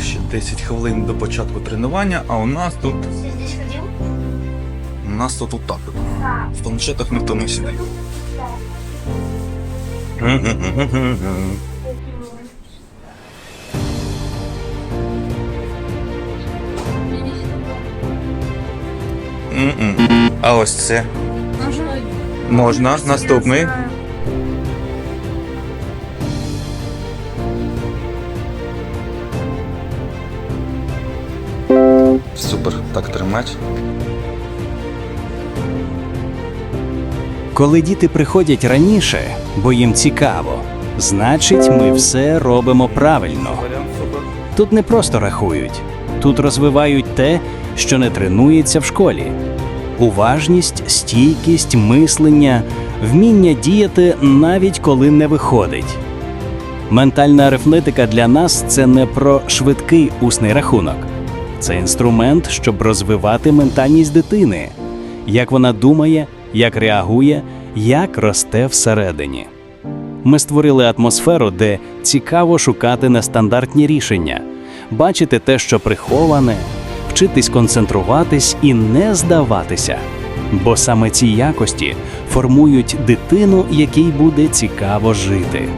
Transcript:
ще 10 хвилин до початку тренування, а у нас тут. У нас тут отак. от. В планшетах ніхто не сидить. А ось це. Можна. Наступний. Супер. Так тримати. Коли діти приходять раніше, бо їм цікаво, значить, ми все робимо правильно. Тут не просто рахують, тут розвивають те, що не тренується в школі: уважність, стійкість, мислення, вміння діяти навіть коли не виходить. Ментальна арифметика для нас це не про швидкий усний рахунок. Це інструмент, щоб розвивати ментальність дитини, як вона думає, як реагує, як росте всередині. Ми створили атмосферу, де цікаво шукати нестандартні рішення, бачити те, що приховане, вчитись концентруватись і не здаватися. Бо саме ці якості формують дитину, якій буде цікаво жити.